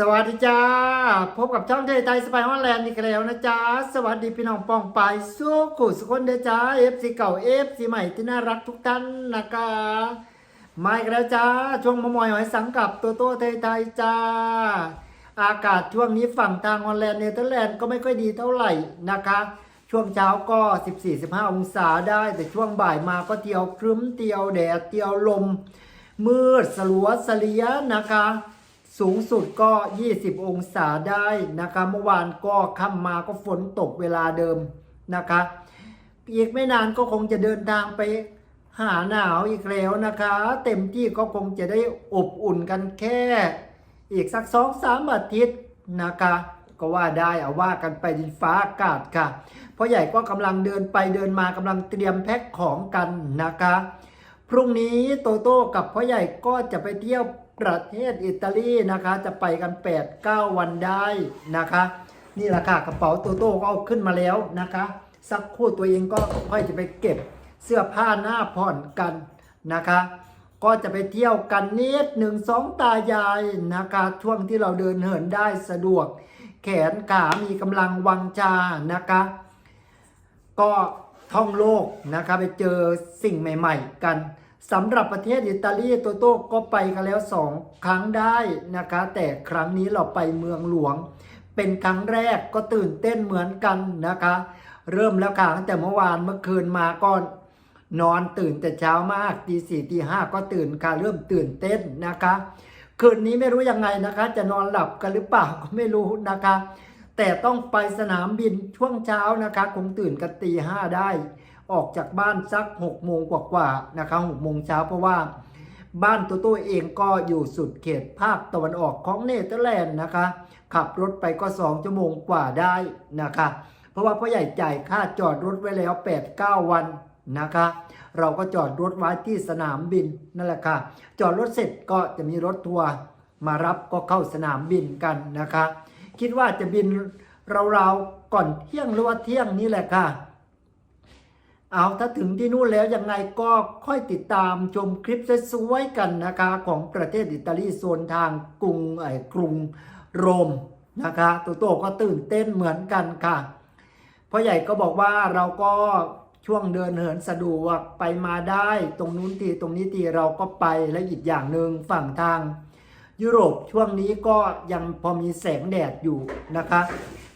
สวัสดีจ้า พบกับช่องเทยไทยสไปฮอลแลนด์อีกแล้วนะจ๊ะสวัสดีพี่น้องปองปายสู้กุสุคนเดจ้าเอฟซีเก่าเอฟซีใหม่ที่น่ารักทุกท่านนะคะมาอีกแล้วจ้า ช่วงมมอยหอยสังกับตัวโตเทยไทยจ้า อากาศช่วงนี้ฝั่งทางฮอลแลนด์เนเธอร์แลนด์ก็ไม่ค่อยดีเท่าไหร่นะคะ ช่วงเช้าก็ 14-15 องศาได้ แต่ช่วงบ่ายมาก็เตียวครึ้มเตียวแดดเตียวลม มืดสลัวสลียนะคะ สูงสุดก็ 20 องศาได้นะคะ เมื่อวานก็ค่ำมาก็ฝนตกเวลาเดิมนะคะ อีกไม่นานก็คงจะเดินทางไปหาหนาวอีกแล้วนะคะ เต็มที่ก็คงจะได้อบอุ่นกันแค่ อีกสักสองสามอาทิตย์นะคะ ก็ว่าได้เอาว่ากันไปดินฟ้าอากาศค่ะพ่อใหญ่ก็กำลังเดินไปเดินมากำลังเตรียมแพ็คของกันนะคะ พรุ่งนี้โตโต้กับพ่อใหญ่ก็จะไปเที่ยว ประเทศอิตาลีนะคะ จะไปกัน 8-9 วันได้นะคะ นี่แหละค่ะกระเป๋าโตโต้ก็เอาขึ้นมาแล้วนะคะ สักคู่ตัวเองก็ค่อยจะไปเก็บเสื้อผ้าหน้าผ่อนกันนะคะ ก็จะไปเที่ยวกันนิดหนึ่งสองตายายนะคะ ช่วงที่เราเดินเหินได้สะดวก แขนขามีกำลังวังชานะคะ ก็ท่องโลกนะคะไปเจอสิ่งใหม่ ๆ กัน สำหรับประเทศอิตาลีโตโต้ก็ไปกันแล้วสองครั้งได้นะคะ แต่ครั้งนี้เราไปเมืองหลวง เป็นครั้งแรกก็ตื่นเต้นเหมือนกันนะคะ เริ่มแล้วค่ะตั้งแต่เมื่อวานเมื่อคืนมาก่อน นอนตื่นแต่เช้ามากตีสี่ตีห้าก็ตื่นค่ะเริ่มตื่นเต้นนะคะ คืนนี้ไม่รู้ยังไงนะคะ จะนอนหลับกันหรือเปล่าก็ไม่รู้นะคะ แต่ต้องไปสนามบินช่วงเช้านะคะ คงตื่นกันตีห้าได้ ออกจากบ้านสัก6กโมงกว่าๆนะคะหกโมงเช้าเพราะว่าบ้านตัวตัวเองก็อยู่สุดเขตภาคตะวันออกของเนเธอร์แลนด์นะคะ ขับรถไปก็2ชั่วโมงกว่าได้นะคะ เพราะว่าพ่อใหญ่จ่ายค่าจอดรถไว้แล้ว 8-9 วันนะคะ เราก็จอดรถไว้ที่สนามบินนั่นแหละค่ะ จอดรถเสร็จก็จะมีรถทัวร์มารับก็เข้าสนามบินกันนะคะ คิดว่าจะบินราวๆก่อนเที่ยงหรือว่าเที่ยงนี่แหละค่ะ เอาถ้าถึงที่นู่นแล้วยังไงก็ค่อยติดตามชมคลิปสวยๆกันนะคะของประเทศอิตาลีโซนทางกรุงไอ้กรุงโรมนะคะโตโต้ก็ตื่นเต้นเหมือนกันค่ะพ่อใหญ่ก็บอกว่าเราก็ช่วงเดินเหินสะดวกไปมาได้ตรงนู้นทีตรงนี้ทีเราก็ไปและอีกอย่างหนึ่งฝั่งทาง ยุโรปช่วงนี้ก็ยังพอมีแสงแดดอยู่นะคะ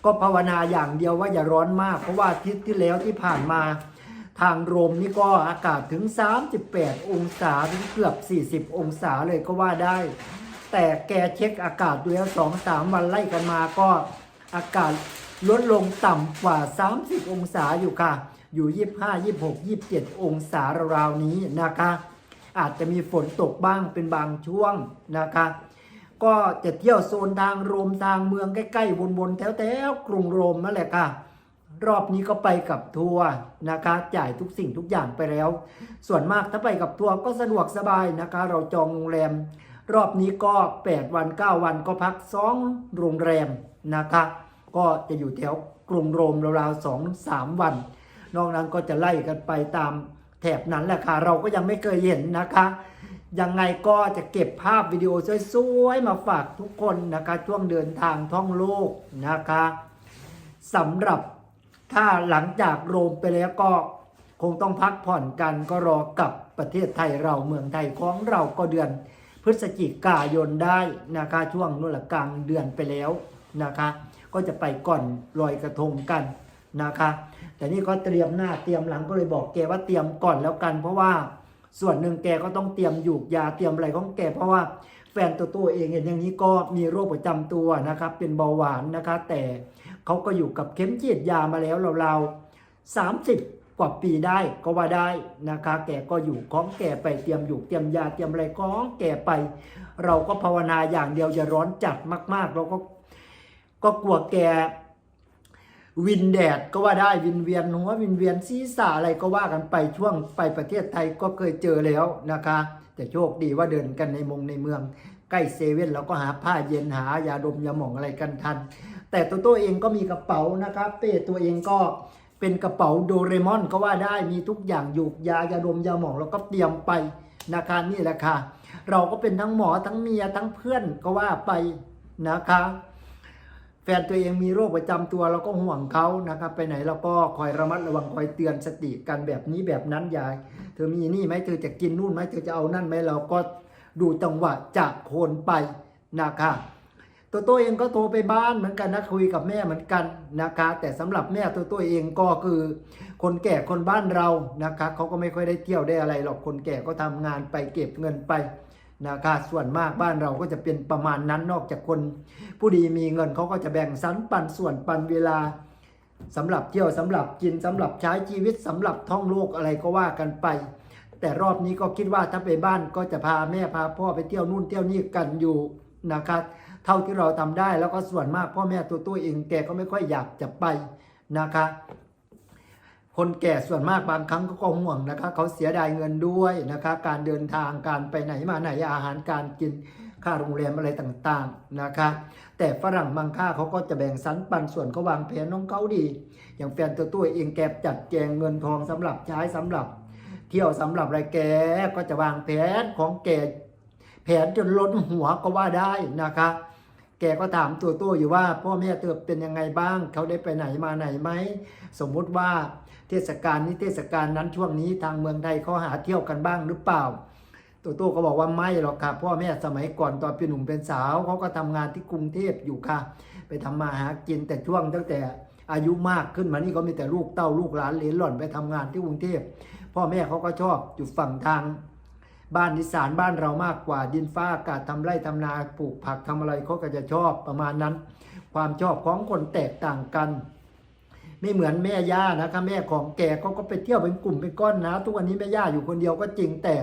ก็ภาวนาอย่างเดียวว่าอย่าร้อนมาก เพราะว่าทิตย์ที่แล้วที่ผ่านมา ทางโรมนี่ก็อากาศถึง 38 องศาถึงเกือบ 40 องศาเลยก็ว่าได้ แต่แกเช็คอากาศดูแล้วสองสามวันไล่กันมาก็อากาศลดลงต่ำกว่า 30 องศาอยู่ค่ะ อยู่ 25 26 27 องศาราวๆนี้นะคะ อาจจะมีฝนตกบ้างเป็นบางช่วงนะคะ ก็จะเที่ยวโซนทางโรมทางเมืองใกล้ๆวนๆแถวๆกรุงโรมนั่นแหละค่ะ รอบนี้ก็ไปกับทัวร์นะคะ จ่ายทุกสิ่งทุกอย่างไปแล้ว ส่วนมากถ้าไปกับทัวร์ก็สะดวกสบายนะคะ เราจองโรงแรม รอบนี้ก็ 8 วัน 9 วันก็พัก2โรงแรมนะคะ ก็จะอยู่แถวกรุงโรมราวๆ2 3วัน นอกนั้นก็จะไล่กันไปตามแถบนั้นแหละค่ะ เราก็ยังไม่เคยเห็นนะคะ ยังไงก็จะเก็บภาพวิดีโอสวยๆมาฝากทุกคนนะคะ ช่วงเดินทางท่องโลกนะคะสำหรับ ถ้าหลังจากโรมไปแล้วก็คงต้องพักผ่อนกันก็รอกลับประเทศไทยเราเมืองไทยของเราก็เดือนพฤศจิกายนได้นะคะช่วงนู่นละกลางเดือนไปแล้วนะคะ ก็จะไปก่อนลอยกระทงกันนะคะ แต่นี่ก็เตรียมหน้าเตรียมหลังก็เลยบอกแกว่าเตรียมก่อนแล้วกัน เพราะว่าส่วนหนึ่งแกก็ต้องเตรียมหยูกยาเตรียมอะไรของแกเพราะว่าแฟนตัวตัวเองเห็นอย่างนี้ก็มีโรคประจำตัวนะครับเป็นเบาหวานนะคะ แต่ เขาก็อยู่กับเข็มฉีดยามาแล้วเราวๆ30กว่าปีได้ก็ว่าได้นะคะ แกก็อยู่ของแกไปเตรียมอยู่เตรียมยาเตรียมอะไรของแกไป เราก็ภาวนาอย่างเดียวอย่าร้อนจัดมาก ๆ เราก็ก็กลัวแกวินแดดก็ว่าได้วินเวียนหัววินเวียนศีรษะอะไรก็ว่ากันไปช่วงไปประเทศไทยก็เคยเจอแล้วนะคะ แต่โชคดีว่าเดินกันในมงในเมือง ใกล้เซเว่นเราก็หาผ้าเย็นหายาดมยาหม่องอะไรกันทัน แต่ตัวตัวเองก็มีกระเป๋านะครับ เป้ตัวเองก็เป็นกระเป๋าโดเรมอนก็ว่าได้มีทุกอย่างอยู่ยายาดมยาหมองเราก็เตรียมไปนะคะนี่แหละค่ะ เราก็เป็นทั้งหมอทั้งเมียทั้งเพื่อนก็ว่าไปนะคะ แฟนตัวเองมีโรคประจำตัวเราก็ห่วงเขานะครับไปไหนเราก็คอยระมัดระวังคอยเตือนสติกันแบบนี้แบบนั้นยาย เธอมีนี่ไหมเธอจะกินนู่นไหมเธอจะเอานั่นไหมเราก็ดูจังหวะจากโคนไปนะคะ ตัวตัวเองก็โทรไปบ้านเหมือนกันนะคุยกับแม่เหมือนกันนะคะ แต่สำหรับแม่ตัวตัวเองก็คือ คนแก่คนบ้านเรานะคะเขาก็ไม่ค่อยได้เที่ยวได้อะไรหรอกคนแก่ก็ทำงานไปเก็บเงินไปนะคะส่วนมากบ้านเราก็จะเป็นประมาณนั้นนอกจากคน ผู้ดีมีเงินเขาก็จะแบ่งสรรปันส่วนปันเวลาสำหรับเที่ยวสำหรับกินสำหรับใช้ชีวิตสำหรับท่องโลกอะไรก็ว่ากันไป แต่รอบนี้ก็คิดว่าถ้าไปบ้านก็จะพาแม่พาพ่อไปเที่ยวนู่นเที่ยวนี่กันอยู่ นะครับเท่าที่เราทำได้แล้วก็ส่วนมากพ่อแม่ตัวตัวเองแกก็ไม่ค่อยอยากจะไปนะคะคนแก่ส่วนมากบางครั้งก็ห่วงนะคะเขาเสียดายเงินด้วยนะคะการเดินทางการไปไหนมาไหนอาหารการกินค่าโรงแรมอะไรต่างๆนะคะแต่ฝรั่งบางค่าเขาก็จะแบ่งสรรปันส่วนเขาวางแผนน้องเขาดี อย่างแฟนตัวตัวเองแกจัดแจงเงินทองสำหรับใช้สำหรับ เที่ยวสำหรับอะไรแกก็จะวางแผนของแก แผนจนล้นหัวก็ว่าได้นะคะ แกก็ถามตัวตัวอยู่ว่า พ่อแม่เติบเป็นยังไงบ้าง เขาได้ไปไหนมาไหนไหม สมมุติว่าเทศกาลนี้เทศกาลนั้นช่วงนี้ทางเมืองไทยเขาหาเที่ยวกันบ้างหรือเปล่าตัวโต้ก็บอกว่าไม่หรอกค่ะพ่อแม่สมัยก่อนตอนเป็นหนุ่มเป็นสาวเขาก็ทำงานที่กรุงเทพอยู่ค่ะ ไปทำมาหากินแต่ช่วงตั้งแต่อายุมากขึ้นมานี่ก็มีแต่ลูกเต้าลูกหลานเหลนหล่อนไปทำงานที่กรุงเทพพ่อแม่เขาก็ชอบอยู่ฝั่งทาง บ้านอีสานบ้านเรามากกว่าดินฟ้าอากาศทำไร่ทำนาปลูกผักทำอะไรเขาก็จะชอบประมาณนั้น ความชอบของคนแตกต่างกัน ไม่เหมือนแม่ย่านะคะแม่ของแกเขาก็ไปเที่ยวเป็นกลุ่มเป็นก้อนนะ ทุกวันนี้แม่ย่าอยู่คนเดียวก็จริงแต่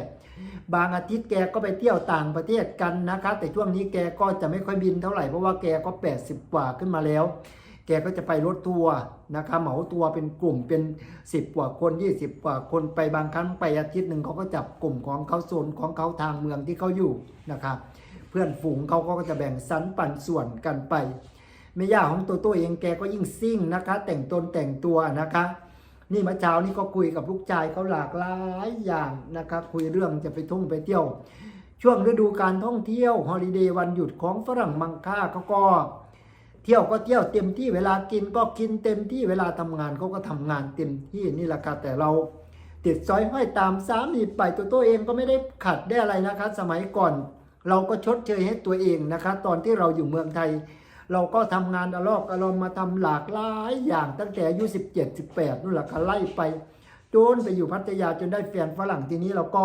บางอาทิตย์แกก็ไปเที่ยวต่างประเทศกันนะคะ แต่ช่วงนี้แกก็จะไม่ค่อยบินเท่าไหร่เพราะว่าแกก็ 80 กว่าขึ้นมาแล้ว แกก็จะไปรถทัวร์นะคะเหมาตัวเป็นกลุ่มเป็น 10 กว่าคน 20 กว่าคนไปบางครั้งไปอาทิตย์หนึ่งเขาก็จับกลุ่มของเขาโซนของเขาทางเมืองที่เขาอยู่นะคะเพื่อนฝูงเขาก็จะแบ่งสรรปันส่วนกันไปแม่ย่าของตัวตัวเองแกก็ยิ่งซิ่งนะคะ แต่งตนแต่งตัวนะคะ นี่เมื่อเช้านี่ก็คุยกับลูกชายเขาหลากหลายอย่างนะครับคุยเรื่องจะไปท่องไปเที่ยว ช่วงฤดูการท่องเที่ยวฮอลิเดย์วันหยุดของฝรั่งมังค่าเขาก็ เที่ยวก็เที่ยวเต็มที่เวลากินก็กินเต็มที่เวลาทำงานเขาก็ทำงานเต็มที่นี่แหละค่ะแต่เราติดซอยห้อยตามสามีไปตัวตัวเองก็ไม่ได้ขัดได้อะไรนะคะ สมัยก่อน เราก็ชดเชยให้ตัวเองนะคะ ตอนที่เราอยู่เมืองไทย เราก็ทำงานอลอกอลอมมาทำหลากหลายอย่างตั้งแต่อายุ17 18นู่นแหละค่ะไล่ไปจนไปอยู่พัทยาจนได้แฟนฝรั่งทีนี้เราก็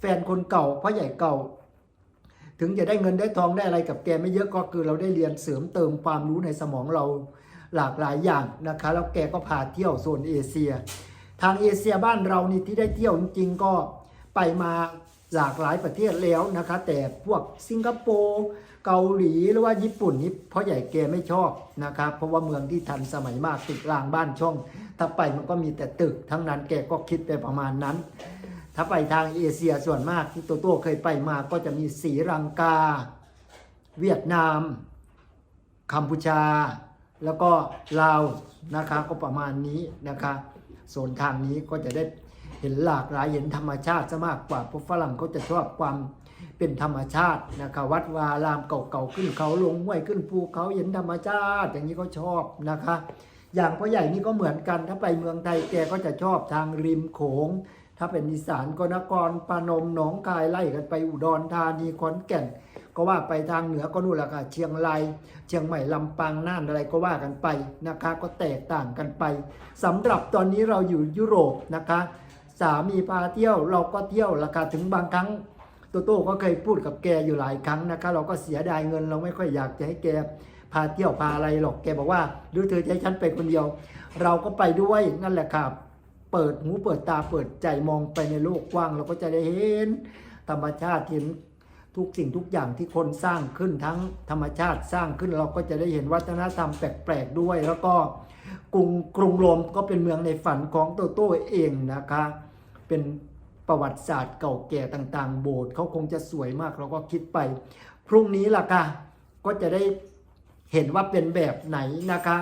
แฟนคนเก่าพ่อใหญ่เก่า ถึงจะได้เงินได้ทองได้อะไรกับแกไม่เยอะก็คือเราได้เรียนเสริมเติมความรู้ในสมองเราหลากหลายอย่างนะคะแล้วแกก็พาเที่ยวโซนเอเชีย ทางเอเชียบ้านเรานี่ที่ได้เที่ยวจริงๆก็ไปมาหลากหลายประเทศแล้วนะคะ แต่พวกสิงคโปร์เกาหลีหรือว่าญี่ปุ่นนี่พ่อใหญ่แกไม่ชอบนะครับเพราะว่าเมืองที่ทันสมัยมากตึกรางบ้านช่อง ถ้าไปมันก็มีแต่ตึกทั้งนั้นแกก็คิดไปประมาณนั้น ถ้าไปทางเอเชียส่วนมากที่โตโต้เคยไปมาก็จะมีสีรังกา เวียดนาม กัมพูชา แล้วก็ลาวนะคะก็ประมาณนี้นะคะโซนทางนี้ก็จะได้เห็นหลากหลายเห็นธรรมชาติซะมากกว่าพราะฝรั่งเขาจะชอบความเป็นธรรมชาตินะคะวัดวาอารามเก่าๆขึ้นเขาลงห้วยขึ้นภูเขาเห็นธรรมชาติ อย่างนี้เขาชอบนะคะ อย่างพ่อใหญ่นี่ก็เหมือนกันถ้าไปเมืองไทยแกก็จะชอบทางริมโขง ถ้าเป็นอีสานก็นครปนมหนองคายไล่กันไปอุดรธานีขอนแก่น ก็ว่าไปทางเหนือก็นู่นและค่ะเชียงรายเชียงใหม่ลำปางน่านอะไรก็ว่ากันไปนะคะ ก็แตกต่างกันไปสำหรับตอนนี้เราอยู่ยุโรปนะคะ สามีพาเที่ยวเราก็เที่ยวราคาถึงบางครั้งโตโต้ก็เคยพูดกับแกอยู่หลายครั้งนะคะ เราก็เสียดายเงินเราไม่ค่อยอยากจะให้แกพาเที่ยวพาอะไรหรอกแกบอกว่าหรือเธอจะให้ฉันไปคนเดียว เราก็ไปด้วยนั่นแหละครับ เปิดหูเปิดตาเปิดใจมองไปในโลกกว้าง เราก็จะได้เห็น ธรรมชาติเห็นทุกสิ่งทุกอย่างที่คนสร้างขึ้นทั้งธรรมชาติสร้างขึ้นเราก็จะได้เห็นวัฒนธรรมแปลกๆด้วย แล้วก็กรุงกรุงโรมก็เป็นเมืองในฝันของโตโต้เองนะคะ เป็นประวัติศาสตร์เก่าแก่ต่างๆ โบสถ์เขาคงจะสวยมากเราก็คิดไป พรุ่งนี้ล่ะค่ะก็จะได้เห็นว่าเป็นแบบไหนนะคะ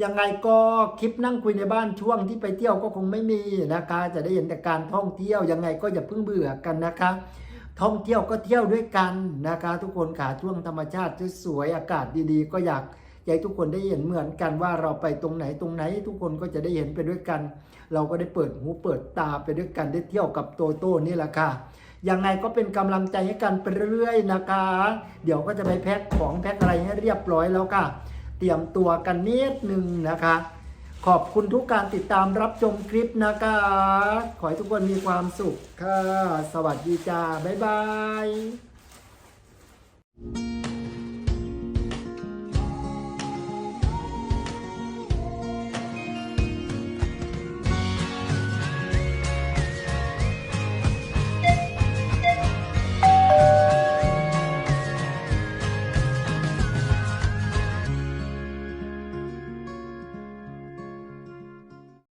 ยังไงก็คลิปนั่งคุยในบ้านช่วงที่ไปเที่ยวก็คงไม่มีนะคะ จะได้เห็นแต่การท่องเที่ยวยังไงก็อย่าเพิ่งเบื่อกันนะคะ ท่องเที่ยวก็เที่ยวด้วยกันนะคะ ทุกคนขาช่วงธรรมชาติสวยอากาศดีๆ ก็อยากอยากให้ทุกคนได้เห็นเหมือนกันว่าเราไปตรงไหนตรงไหน ทุกคนก็จะได้เห็นไปด้วยกัน เราก็ได้เปิดหูเปิดตาไปด้วยกันได้เที่ยวกับโตโต้นี่แหละค่ะยังไงก็เป็นกำลังใจให้กันไปเรื่อยๆนะคะ เดี๋ยวก็จะไปแพ็คของแพ็คอะไรให้เรียบร้อยแล้วค่ะ ตรียมตัวกันนิดหนึ่งนะคะ ขอบคุณทุกการติดตามรับชมคลิปนะคะ ขอให้ทุกคนมีความสุขค่ะ สวัสดีจ้า บ๊ายบาย